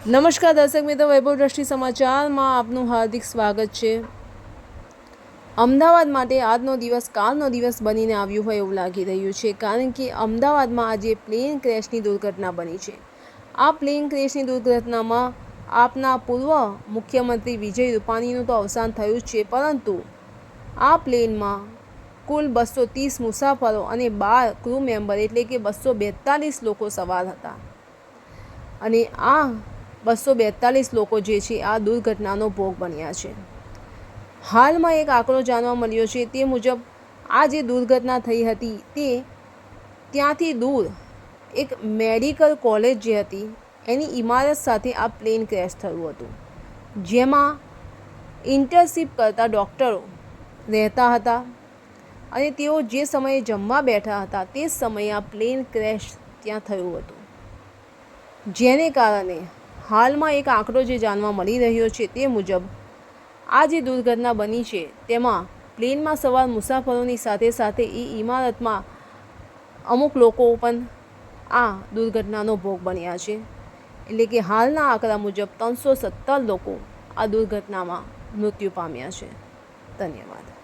નમસ્કાર દર્શક મિત્રો, વૈભવ દ્રષ્ટિ સમાચારમાં આપનું હાર્દિક સ્વાગત છે. અમદાવાદ માટે આજનો દિવસ કાલનો દિવસ બનીને આવ્યું હોય એવું લાગી રહ્યું છે, કારણ કે અમદાવાદમાં આજે પ્લેન ક્રેશની દુર્ઘટના બની છે. આ પ્લેન ક્રેશની દુર્ઘટનામાં આપના પૂર્વ મુખ્યમંત્રી વિજય રૂપાણીનું તો અવસાન થયું જ છે, પરંતુ આ પ્લેનમાં કુલ બસો ત્રીસ મુસાફરો અને બાર ક્રૂ મેમ્બર એટલે કે બસો બેતાલીસ લોકો સવાર હતા. અને આ બસો બેતાલીસ લોકો જે છે આ દુર્ઘટનાનો ભોગ બન્યા છે. હાલમાં એક આંકડો જાણવા મળ્યો છે તે મુજબ આ જે દુર્ઘટના થઈ હતી તે ત્યાંથી દૂર એક મેડિકલ કોલેજ જે હતી એની ઇમારત સાથે આ પ્લેન ક્રેશ થયું હતું. જેમાં ઇન્ટર્નશીપ કરતા ડૉક્ટરો રહેતા હતા અને તેઓ જે સમયે જમવા બેઠા હતા તે સમયે આ પ્લેન ક્રેશ ત્યાં થયું હતું. જેને કારણે હાલમાં એક આંકડો જે જાણવા મળી રહ્યો છે તે મુજબ, આ જે દુર્ઘટના બની છે, તેમાં પ્લેનમાં સવાર મુસાફરોની સાથે સાથે એ ઇમારતમાં અમુક લોકો પણ આ દુર્ઘટનાનો ભોગ બન્યા છે. એટલે કે હાલના આંકડા મુજબ ત્રણસો સત્તર લોકો આ દુર્ઘટનામાં મૃત્યુ પામ્યા છે. ધન્યવાદ.